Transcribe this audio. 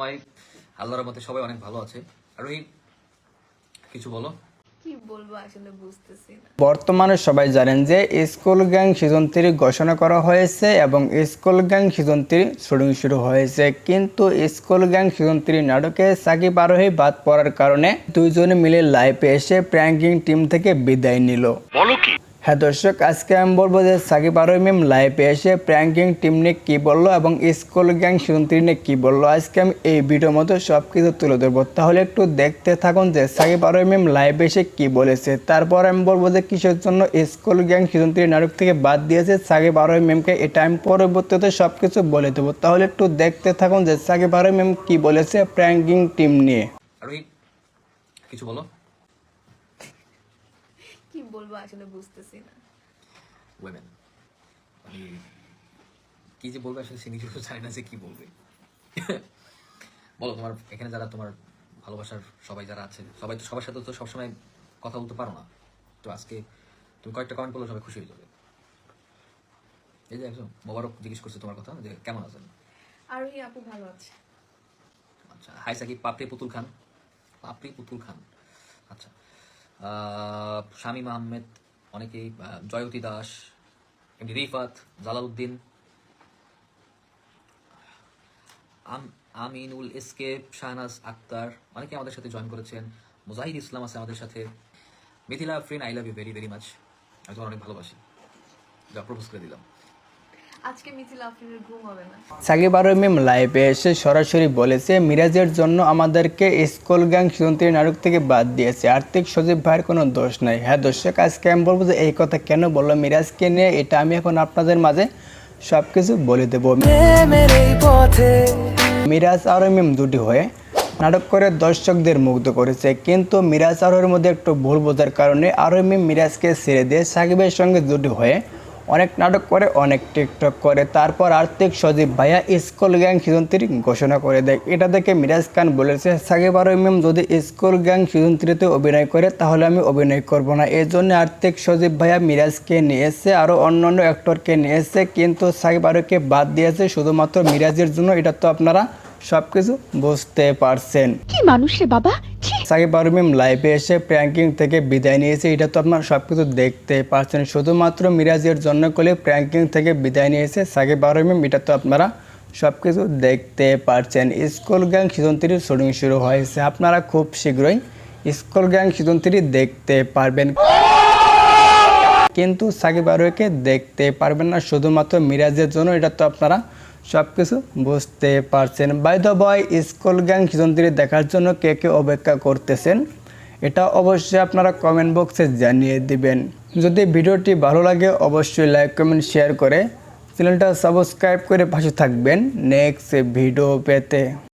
সময় আল্লাহর মতে সবাই অনেক ভালো আছে। আর ওই কিছু বলো? কি বলব আসলে বুঝতেছি না। বর্তমানে সবাই জানেন যে স্কুল গ্যাং সিজন থ্রি ঘোষণা করা হয়েছে এবং school gang season three shooting শুরু হয়েছে। কিন্তু স্কুল গ্যাং সিজন থ্রি নাটকে সাকিব আরোহী বাদ পড়ার কারণে দুইজনে মিলে লাইভে এসে প্র্যাঙ্কিং টিম থেকে বিদায় নিল। হ্যাঁ দর্শক, আজকে আমি বলব যে সাকিব আরোহী ম্যাম লাইভে এসে প্র্যাঙ্কিং টিম নিয়ে কী বলল এবং স্কুল গ্যাং সিজন থ্রি নিয়ে কী বলল। আজকে আমি এই ভিডিওর মতো সব কিছু তুলে ধরবো। তাহলে একটু দেখতে থাকুন যে সাকিব আরোহী ম্যাম লাইভে এসে কী বলেছে। তারপর আমি বলব যে কিসের জন্য স্কুল গ্যাং সিজন থ্রি নাটক থেকে বাদ দিয়েছে সাকিব আরোহী ম্যামকে এটা আমি পরবর্তীতে সব কিছু বলে দেবো। তাহলে একটু দেখতে থাকুন যে সাকিব আরোহী ম্যাম কী বলেছে প্র্যাঙ্কিং টিম নিয়ে। কিছু বলো। কি বলব আসলে বুঝতেছি না। ওয়েমেন মানে কি যে বলবে আসলে সে নিজেও জানে না যে কি বলবে। বলো তোমার এখানে যারা তোমার ভালোবাসার সবাই যারা আছে সবাই তো সবার সাথে তো সবসময় কথা বলতে পারো না। তো আজকে তুমি কয়েকটা কমেন্ট করলে সবাই খুশি হয়ে যাবে। এই যে একজন মোবারক জিজ্ঞেস করছে তোমার কথা যে কেমন আছেন? আর ওই আপু ভালো আছে। আচ্ছা হাই সাকিব পাপড়ি পুতুল খান। পাপড়ি পুতুল খান। আচ্ছা শামীম আহমেদ, অনেকেই জয়তী দাস এমনি রিফাত, জালালউদ্দিন, আম- আমিনুল এসকেপ, শাহনাজ আক্তার অনেকে আমাদের সাথে জয়েন করেছেন। মুজাহিদ ইসলাম আছে আমাদের সাথে। Mithila friend I love you very very much আমি তোমার অনেক ভালোবাসি। যা প্রপোজ করে দিলাম। আজকে মিথিলা আফরিনের ঘুম হবে না। সাকিব আরও মেম লাইভে এসে সরাসরি বলেছে, মিরাজের জন্য আমাদেরকে স্কুল গ্যাং নাটক থেকে বাদ দিয়েছে। আর্থিক সজীব ভাইয়ের কোনো দোষ নাই। হ্যাঁ দর্শক, আজকে আমি বলব যে এই কথা কেন বলল মিরাজকে নিয়ে, এটা আমি এখন আপনাদের মাঝে সব কিছু বলে দেবো। মিরাজ আর মিম দুটি হয়ে নাটক করে দর্শকদের মুগ্ধ করেছে, কিন্তু মিরাজ আরোহের মধ্যে একটু ভুল বোঝার কারণে আরও মিম মিরাজকে ছেড়ে দিয়ে সাকিবের সঙ্গে দুটি হয়ে অনেক নাটক করে, অনেক টিকটক করে। তারপর আর্থিক সজীব ভাইয়া স্কুল গ্যাং সিজন থ্রি ঘোষণা করে দেয়। এটা দেখে মিরাজ খান বলেছে, সাকিব আর মিম যদি স্কুল গ্যাং সিজন থ্রিতে অভিনয় করে, তাহলে আমি অভিনয় করব না। এই জন্য আর্থিক সজীব ভাইয়া মিরাজকে নিয়ে এসে আরও অন্যান্য অ্যাক্টরকে নিয়ে এসে কিন্তু সাকিব আরোকে বাদ দিয়েছে। শুধুমাত্র মিরাজের জন্য, এটা তো আপনারা সবকিছু বুঝতে পারছেন। কি মানুষ বাবা? সাকিব আরমিম লাইভে এসে প্র্যাঙ্কিং থেকে বিদায় নিয়েছে। এটা তো আপনারা সব কিছু দেখতে পাচ্ছেন। শুধুমাত্র মিরাজের জন্য করে প্র্যাঙ্কিং থেকে বিদায় নিয়েছে। সাকিব আরমিম এটা তো আপনারা সব কিছু দেখতে পারছেন স্কুল গ্যাং সিজন থ্রির শুটিং শুরু হয়েছে। আপনারা খুব শীঘ্রই স্কুল গ্যাং সিজন থ্রি দেখতে পারবেন। কিন্তু সাকিব আরোকে দেখতে পারবেন না। শুধুমাত্র মিরাজের জন্য, এটা তো আপনারা সব কিছু বুঝতে পারছেন। By the way school gang season দেখার জন্য কে কে অপেক্ষা করতেছেন, এটা অবশ্যই আপনারা কমেন্ট বক্সে জানিয়ে দিবেন। যদি ভিডিওটি ভালো লাগে, অবশ্যই লাইক কমেন্ট শেয়ার করে চ্যানেলটা সাবস্ক্রাইব করে পাশে থাকবেন। নেক্সট ভিডিও পেতে।